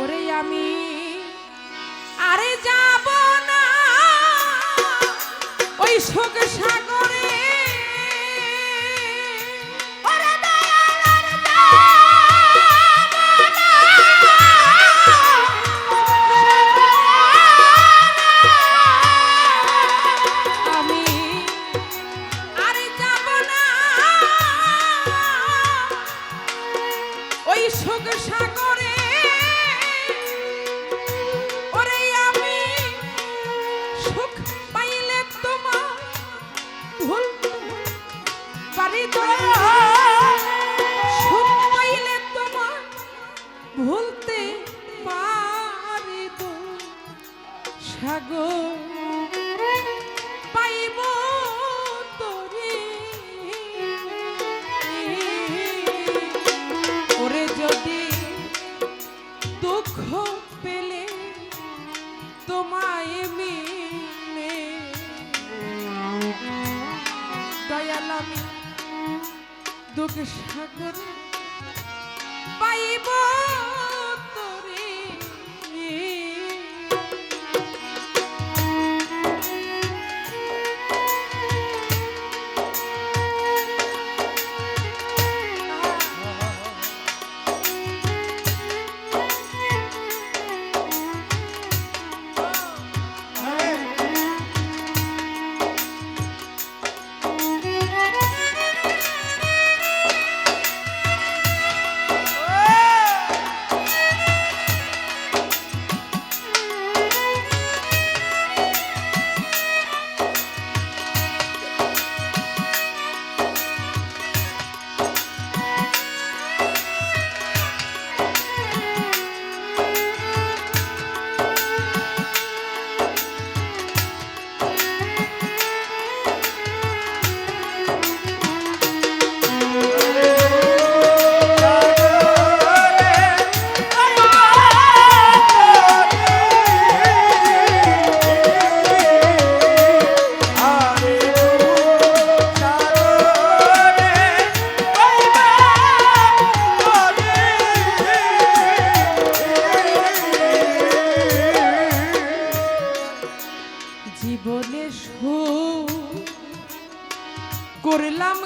ওরে আমি আরে যাব না। ওই শোক সাগরে করলাম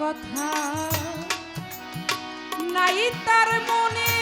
কথা নাই তার মনে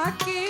থাকে